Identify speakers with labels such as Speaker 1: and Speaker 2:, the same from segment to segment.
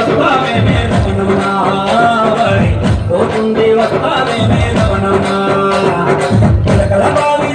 Speaker 1: వసుభామే మే రమణమా పోతుంది వసుభామే మే రమణమా కలకల బావి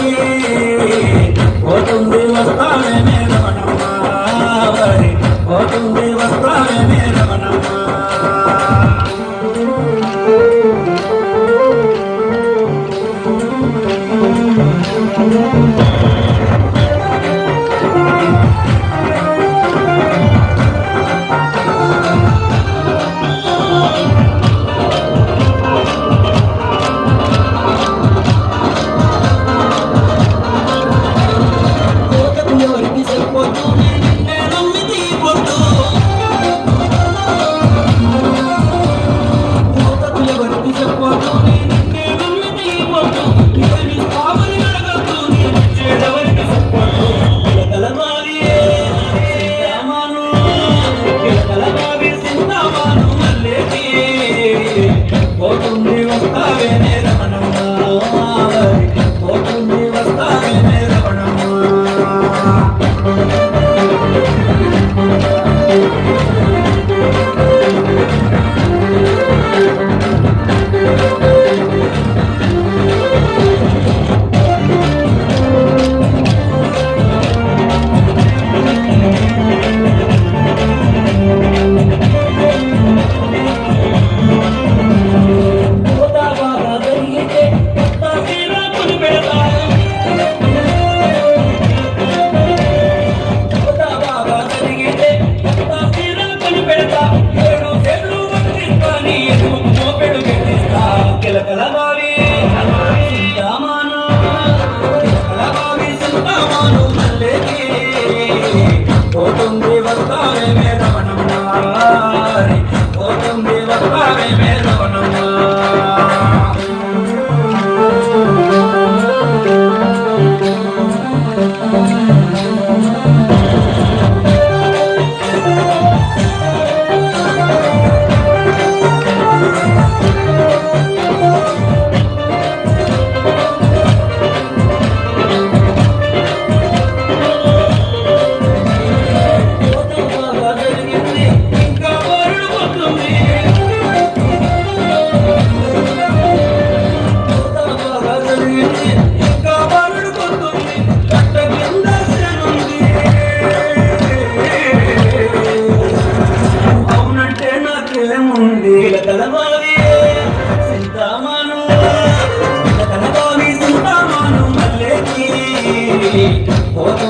Speaker 1: Thank you. నీల కలమావి సింతామాను కలమావి సింతామాను మల్లెకి. పోతూ